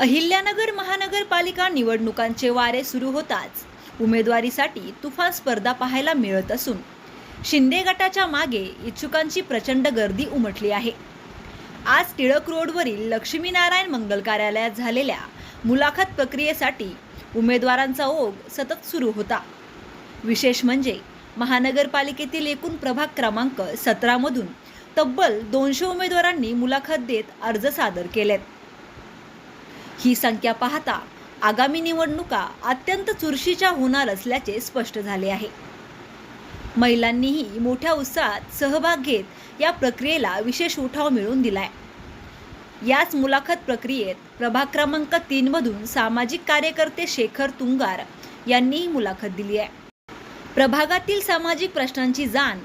अहिल्यानगर महानगरपालिका निवडणुकांचे वारे सुरू होताच. उमेदवारीसाठी तुफान स्पर्धा पाहायला मिळत असून शिंदे गटाच्या मागे इच्छुकांची प्रचंड गर्दी उमटली आहे. आज टिळक रोडवरील लक्ष्मीनारायण मंगल कार्यालयात झालेल्या मुलाखत प्रक्रियेसाठी उमेदवारांचा ओघ सतत सुरू होता. विशेष म्हणजे महानगरपालिकेतील एकूण प्रभाग क्रमांक सतरामधून तब्बल दोनशे उमेदवारांनी मुलाखत देत अर्ज सादर केलेत. ही संख्या पाहता आगामी निवडणुका अत्यंत चुरशीच्या होणार असल्याचे स्पष्ट झाले आहे. महिलांनीही मोठ्या उत्साहात सहभाग घेत या प्रक्रियेला विशेष उठाव मिळवून दिलाय. याच मुलाखत प्रक्रियेत प्रभाग क्रमांक तीन मधून सामाजिक कार्यकर्ते शेखर तुंगार यांनीही मुलाखत दिली आहे. प्रभागातील सामाजिक प्रश्नांची जाण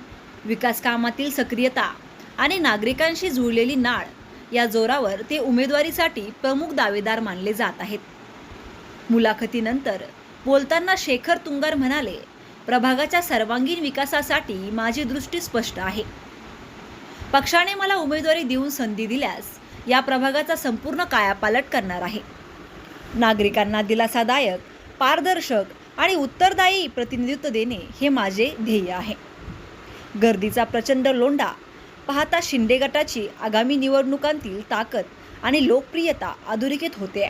विकास कामातील सक्रियता आणि नागरिकांशी जुळलेली नाळ या जोरावर ते उमेदवारीसाठी प्रमुख दावेदार मानले जात आहेत. मुलाखतीनंतर बोलताना शेखर तुंगार म्हणाले प्रभागाच्या सर्वांगीण विकासासाठी माझी दृष्टी स्पष्ट आहे. पक्षाने मला उमेदवारी देऊन संधी दिल्यास या प्रभागाचा संपूर्ण कायापालट करणार आहे. नागरिकांना दिलासादायक पारदर्शक आणि उत्तरदायी प्रतिनिधित्व देणे हे माझे ध्येय आहे. गर्दीचा प्रचंड लोंढा पाहता शिंदे गटाची आगामी निवडणुकांतील ताकद आणि लोकप्रियता अधोरेखित होते.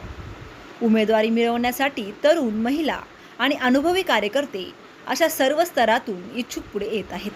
उमेदवारी मिळवण्यासाठी तरुण महिला आणि अनुभवी कार्यकर्ते अशा सर्व स्तरातून इच्छुक पुढे येत आहेत.